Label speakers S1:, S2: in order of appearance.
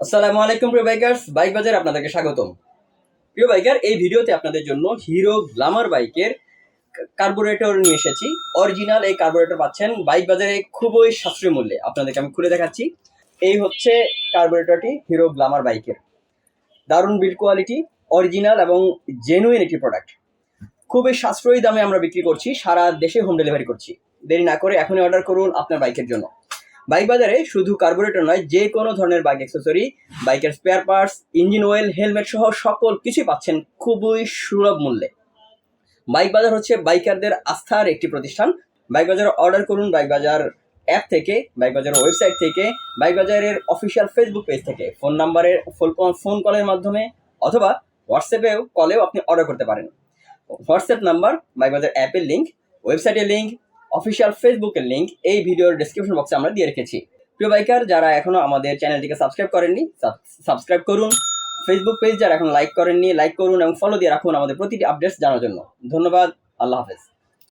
S1: আসসালামু আলাইকুম, প্রিয় বাইকার্স বাইক বাজারে আপনাদেরকে স্বাগতম। প্রিয় বাইকার এই ভিডিওতে আপনাদের জন্য হিরো গ্লামার বাইকের কার্বোরেটর নিয়ে এসেছি। অরিজিনাল এই কার্বোরেটর পাচ্ছেন বাইক বাজারে খুবই সাশ্রয়ী মূল্যে। আপনাদেরকে আমি খুলে দেখাচ্ছি। এই হচ্ছে কার্বোরেটরটি হিরো গ্লামার বাইকের দারুণ বিল্ড কোয়ালিটি অরিজিনাল এবং জেনুইন একটি প্রোডাক্ট খুবই সাশ্রয়ী দামে আমরা বিক্রি করছি, সারা দেশে হোম ডেলিভারি করছি। দেরি না করে এখনই অর্ডার করুন আপনার বাইকের জন্য। বাইক বাজারে শুধু কার্বোরেটর নয়, যে কোনো ধরনের বাইক অ্যাক্সেসরি বাইকের spare parts engine oil helmet সহ সকল কিছুই পাচ্ছেন খুবই সুলভ মূল্যে। বাইক বাজার হচ্ছে বাইকারদের আস্থার একটি প্রতিষ্ঠান। বাইক বাজার অর্ডার করুন বাইক বাজার অ্যাপ থেকে, বাইক বাজারের ওয়েবসাইট থেকে, বাইক বাজারের অফিসিয়াল ফেসবুক পেজ থেকে। ফোন নাম্বারের ফোন কলের মাধ্যমে অথবা হোয়াটসঅ্যাপেও কলেও আপনি অর্ডার করতে পারেন। হোয়াটসঅ্যাপ নাম্বার বাইক বাজার অ্যাপের লিঙ্ক ওয়েবসাইটের লিঙ্ক অফিসিয়াল ফেসবুকের লিঙ্ক এই ভিডিওর ডিসক্রিপশন বক্সে আমরা দিয়ে রেখেছি। প্রিয় বাইকার যারা এখনও আমাদের চ্যানেলটিকে সাবস্ক্রাইব করেননি সাবস্ক্রাইব করুন। ফেসবুক পেজ যারা এখন লাইক করেননি লাইক করুন এবং ফলো দিয়ে রাখুন আমাদের প্রতিটি আপডেটস জানার জন্য। ধন্যবাদ, আল্লাহ হাফেজ।